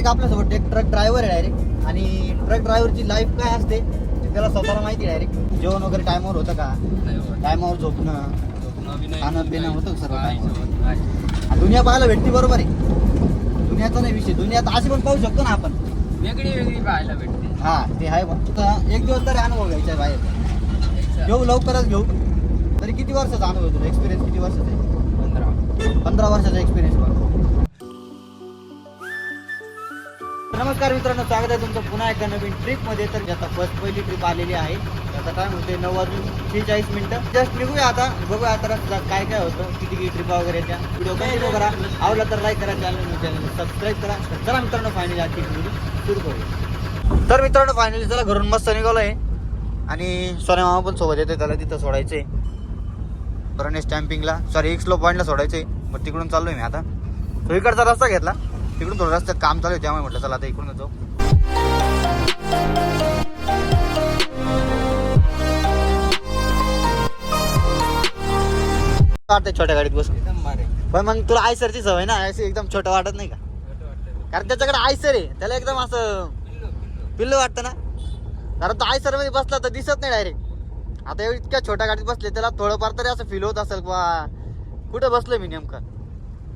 एक आपल्यासोबत एक ट्रक ड्रायव्हर आहे डायरेक्ट आणि ट्रक ड्रायव्हरची लाईफ काय असते त्याला स्वतःला माहिती डायरेक्ट जेवण वगैरे टायमावर होतं का? टायमावर झोपणं खाणं पिणं होतं सर्व आणि दुनिया पाहायला भेटते बरोबर आहे. दुनियाचा नाही विषय. दुनियात अशी पण पाहू शकतो ना आपण. वेगळी वेगळी पाहायला भेटते. हा ते आहे आता एक दिवस तरी अनुभव घ्यायचा आहे बाहेर. घेऊ लवकरच घेऊ. तरी किती वर्षाचा अनुभव आहे तुला? एक्सपिरियन्स किती वर्षाचा आहे? पंधरा. पंधरा वर्षाचा एक्सपिरियन्स बघ नमस्कार मित्रांनो स्वागत आहे तुमचं पुन्हा एका नवीन ट्रिपमध्ये तर आता फर्स्ट पहिली ट्रिप आलेली आहे आता टाइम होते नऊ वाजून शेहेचाळीस मिनिटं. जस्ट निघूया आता बघूया आता काय काय होतं किती किती ट्रिपा वगैरे त्या. व्हिडिओ कंटिन्यू करा आवडला तर लाईक करा चॅनल चॅनल सबस्क्राईब करा. चला मित्रांनो फायनली आजची व्हिडिओ सुरू करूया. तर मित्रांनो फायनली चला घरून मस्त निघालो आहे आणि सोन्या मामा पण सोबत येते त्याला तिथं सोडायचंय. बरं स्टॅम्पिंगला सॉरी एक स्लो पॉईंटला आहे मग तिकडून चाललोय मी आता. तो इकडचा रस्ता घेतला? तिकडून थोडं रस्त्यात काम चालू आहे त्यामुळे म्हटलं चला आता इकडून जाऊ वाटतंय छोट्या गाडीत बसून? भारी. पण मग तुला आयसरची सवय ना अशी एकदम छोटं वाटत नाही का? वाटतं. कारण त्याच्याकडे आयसर आहे त्याला एकदम असं पिल्लू, वाटतं ना. कारण तो आयसरमध्ये बसला तर दिसत नाही डायरेक्ट आता इतक्या छोट्या गाडीत बसले त्याला थोडंफार तरी असं फील होत असेल किंवा कुठं बसलोय मी नेमकं?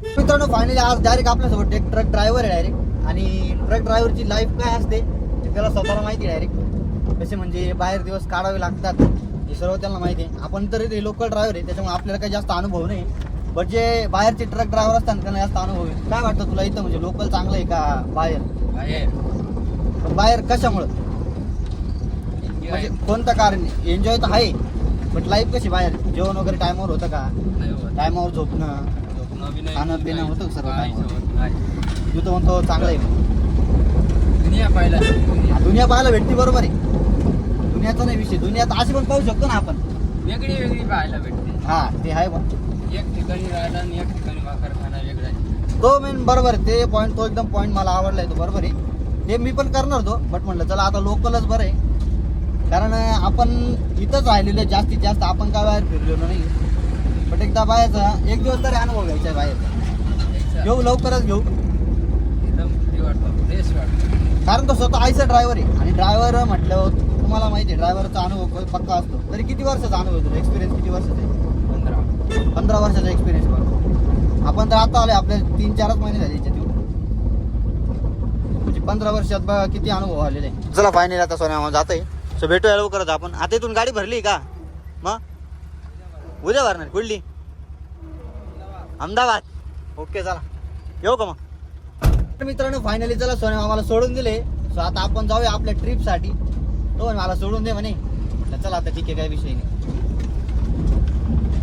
मित्रांनो फायनली आज डायरेक्ट आपल्यासोबत एक ट्रक ड्रायव्हर आहे डायरेक्ट आणि ट्रक ड्रायव्हरची लाईफ काय असते ते त्याला स्वतःला माहिती आहे डायरेक्ट कसे म्हणजे बाहेर दिवस काढावे लागतात हे सर्व त्यांना माहिती आहे. आपण तरी ते लोकल ड्रायव्हर आहे त्याच्यामुळे आपल्याला काही जास्त अनुभव नाही. बट जे बाहेरचे ट्रक ड्रायव्हर असतात त्यांना जास्त अनुभव आहे. काय वाटतं तुला इथं? म्हणजे लोकल चांगलं आहे का बाहेर? बाहेर. कशामुळं. म्हणजे कोणतं कारण एन्जॉय तर आहे बट लाईफ कशी बाहेर? जेवण वगैरे टायमावर होतं का. टायमावर झोपणं? खाणं पिणं होतं सर्व. होत. तू तर म्हणतो चांगलं आहे. दुनिया पाहिला दुनिया. पाहायला भेटते बरोबर आहे. दुनियाचा नाही विषय दुनियात अशी पण पाहू शकतो ना आपण. वेगळी वेगळी पाहायला भेटते. हा ते आहे बा एक ठिकाणी राहिला आणि एक ठिकाणी भाकर खाणं वेगळं आहे. तो मेन बरोबर आहे ते पॉईंट तो एकदम पॉईंट मला आवडलाय तो बरोबर आहे. ते मी पण करणार तो बट म्हणलं चला आता लोकलच बरं आहे. कारण आपण इथंच राहिलेलो आहे जास्तीत जास्त आपण काय बाहेर फिरलेलो नाही. बट एकदा बाहेरचा एक दिवस तरी अनुभव घ्यायचा आहे बाहेरचा घेऊ लवकरच घेऊ. कारण तो स्वतः आयचा ड्रायव्हर आहे. आणि ड्रायव्हर म्हटल्यावर तुम्हाला माहिती आहे ड्रायव्हरचा अनुभव पक्का असतो. तरी किती वर्षाचा अनुभव आहे तुला? एक्सपिरियन्स किती वर्षाचा आहे? पंधरा. पंधरा वर्षाचा एक्सपिरियन्स बघ आपण तर आता आले आपल्या तीन चारच महिने झाले याच्यात. म्हणजे पंधरा वर्षात बघा किती अनुभव आलेले. आहे. चला फायनल आता सोन्या जातोय. सो भेटूया लवकरच आपण. आता इथून गाडी भरली का? मग? उद्या भरणार कुठली? अहमदाबाद. ओके चला. येऊ का मग? तर मित्रांनो फायनली चला सोने आम्हाला सोडून दिले. सो आता आपण जाऊया आपल्या ट्रिपसाठी तो मला सोडून दे म्हणे. चला आता ठीक आहे काय विषय नाही.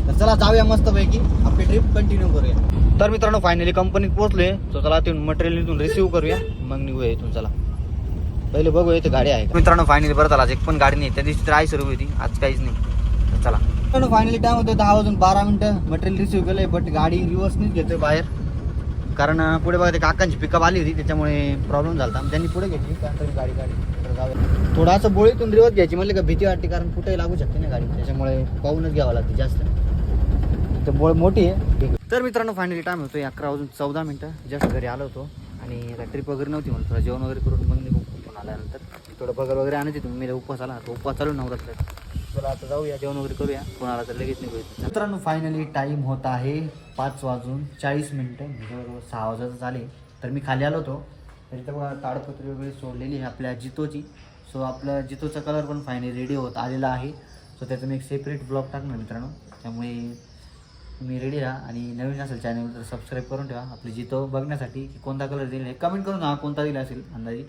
तर चला जाऊया मस्तपैकी. आपली ट्रिप कंटिन्यू करूया. तर मित्रांनो फायनली कंपनीत पोहोचलोय. तर चला तिथून मटेरियल इथून रिसिव्ह करूया. मग निघूया इथून चला. पहिले बघूया इथे गाडी आहे मित्रांनो फायनली बरं झाला एक पण गाडी नाही. त्या दिवशी तर आई होती. आज काहीच नाही. तर चला फायनली टाइम होतो दहा वाजून बारा मिनिटं. मटेरियल रिसिव्ह केलंय बट गाडी रिवर्सनीच घेतोय बाहेर. कारण पुढे बघा ते काकांची पिकअप आली होती त्याच्यामुळे प्रॉब्लेम झाला होता. त्यांनी पुढे घेतली त्यानंतर गाडी गाडी. थोडा असं बोळीतून रिवर्स घ्यायची म्हणले का भीती वाटते कारण कुठेही लागू शकते ना गाडी. त्याच्यामुळे पाहूनच घ्यावं लागते जास्त. तर बोळ मोठी आहे. तर मित्रांनो फायनली टाइम होतो अकरा वाजून चौदा मिनटं. जस्ट घरी आलो होतो. आणि ट्रिप वगैरे नव्हती म्हणून थोडं जेवण वगैरे करून मग निघून आल्यानंतर थोडं बगर वगैरे आणायची तुम्ही मी उपवास आला. तो उपवास चालू नवरात्र चला आता जाऊया जेवण वगैरे करूया. कोणाला तर लगेच निघूया मित्रांनो फायनली टाईम होत आहे पाच वाजून चाळीस मिनटं. म्हणजे जवळजवळ सहा वाजायचं झाले तर मी खाली आलो होतो. तर बघा ताडपत्री वगैरे सोडलेली आहे आपल्या जितोची. सो आपला जितोचा कलर पण फायनली रेडी होत आलेला आहे. सो त्याचं मी एक सेपरेट ब्लॉग टाकणार मित्रांनो. त्यामुळे तुम्ही रेडी राहा. आणि नवीन असेल चॅनल तर सबस्क्राईब करून ठेवा. आपली जितो बघण्यासाठी की कोणता कलर दिला आहे. कमेंट करून हा कोणता दिला असेल अंदाजे.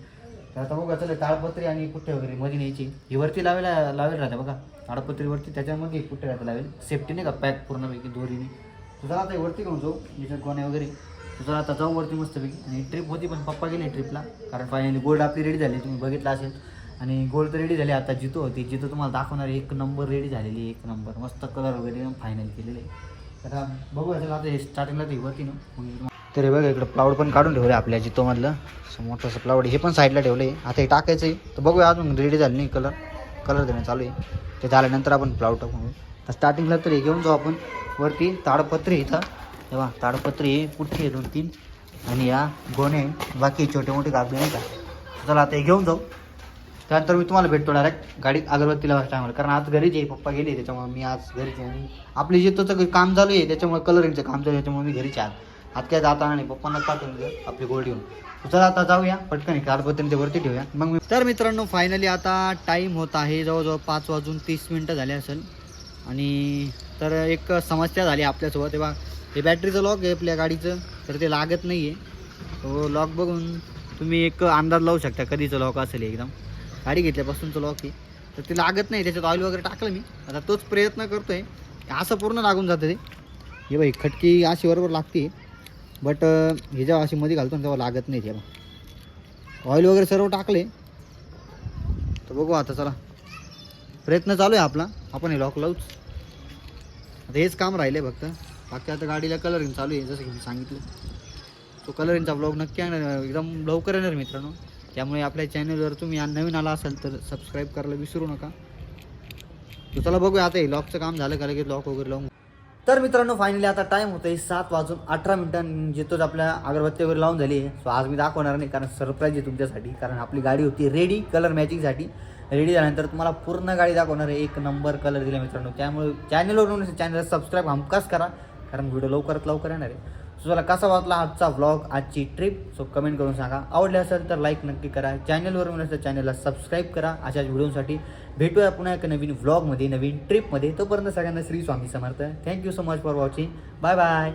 तर आता बघा चला ताडपत्री आणि कुठे वगैरे मध्ये न्यायची ही वरती लावायला लावेल राहते बघा. ताडपत्रीवरती त्याच्यामध्ये कुठे राहते लागेल? सेफ्टी नाही का? पॅक पूर्णपैकी दोरीने. तुझा आता वरती घेऊन जाऊ याच्यात गोण्या वगैरे. तुझा आता जाऊ वरती मस्तपैकी. आणि ट्रिप होती पण पप्पा गेले ट्रिपला कारण फायनली गोल्ड आपली रेडी झाली तुम्ही बघितलं असेल. आणि गोल्ड तर रेडी झाली आता जितो होती. जितो तुम्हाला दाखवणार एक नंबर रेडी झालेली आहे, एक नंबर मस्त कलर वगैरे फायनल केलेले आहे. तर आता बघू असेल आता हे स्टार्टिंगला ते वरती ना. तर हे बघा इकडं प्लाउड पण काढून ठेवलं आपल्या जितोमधलं. मोठंसं मोठं हे पण साईडला ठेवलं आहे आता हे टाकायचं आहे तर बघूया अजून रेडी झाली नाही कलर कलर देणं चालू आहे. ते झाल्यानंतर आपण प्लाव टाकून तर स्टार्टिंगला तर हे घेऊन जाऊ आपण. वरती ताडपत्री इथं. तेव्हा ताडपत्री कुठे पुठ्ठी आहे दोन तीन. आणि या गोणे बाकी छोटे मोठे कागद नाही का? चला आता हे घेऊन जाऊ. त्यानंतर मी तुम्हाला भेटतो डायरेक्ट गाडी अगरबत्तीला टायमाला कारण आज घरीच आहे पप्पा गेले त्याच्यामुळे मी आज घरीच आहे. आणि आपली जे काही काम चालू आहे त्याच्यामुळे कलरिंगचं काम चालू आहे त्याच्यामुळे मी घरीच आहे आज. आज काय जाता नाही पप्पांना पाठवून आपली गोल्ड येऊन. चला आता जाऊया पटकन कागदपत्र ते वरती ठेवूया. मग मी तर मित्रांनो फायनली आता टाईम होत आहे जवळजवळ पाच वाजून तीस मिनटं झाले असेल. आणि तर एक समस्या झाली आपल्यासोबत. तेव्हा हे बॅटरीचं लॉक आहे आपल्या गाडीचं तर ते लागत नाही आहे तो लॉक बघून तुम्ही एक अंदाज लावू शकता कधीचं लॉक असेल एकदम. गाडी घेतल्यापासूनचं लॉक आहे. तर ते लागत नाही त्याच्यात ऑइल वगैरे टाकलं मी. आता तोच प्रयत्न करतो आहे असं पूर्ण लागून जातं ते. हे बाई खटकी अशी बरोबर लागते. बट हे जेव्हा अशी मध्ये घालतो ना तेव्हा लागत नाही तेव्हा. ऑइल वगैरे सर्व टाकले. तर बघू आता चला. प्रयत्न चालू आहे आपला. आपण हे लॉक लावूच. आता हेच काम राहिले फक्त. बाकी आता गाडीला कलरिंग चालू आहे जसं की मी सांगितलं. तो कलरिंगचा ब्लॉग नक्की येणार एकदम लवकर येणार मित्रांनो. त्यामुळे आपल्या चॅनलवर तुम्ही नवीन आला असाल तर सबस्क्राईब करायला विसरू नका. तर चला बघूया आता हे लॉकचं काम झालं का लगेच लॉक वगैरे लावून. तर मित्रांनो फायनली आता टाईम होतो आहे सात वाजून अठरा मिनिटां. जिथंच आपल्या अगरबत्ती वगैरे लावून झाली आहे. सो आज मी दाखवणार नाही कारण सरप्राईज आहे तुमच्यासाठी. कारण आपली गाडी होती रेडी कलर मॅचिंगसाठी रेडी झाल्यानंतर तुम्हाला पूर्ण गाडी दाखवणार आहे. एक नंबर कलर दिला मित्रांनो. त्यामुळे चॅनलवरून चॅनलला सबस्क्राईब हमखास करा. कारण व्हिडिओ लवकरात लवकर येणार आहे. सो चला कसा वाटला आजचा व्लॉग आजची ट्रिप सो कमेंट करून सांगा. आवडले असेल तर लाईक नक्की करा. चॅनलवरून असेल तर चॅनलला सबस्क्राईब करा. अशाच व्हिडिओसाठी भेटूया पुन्हा एका नवीन व्लॉगमध्ये नवीन ट्रिपमध्ये तोपर्यंत सगळ्यांना Shri Swami Samarth. Thank you so much for watching bye bye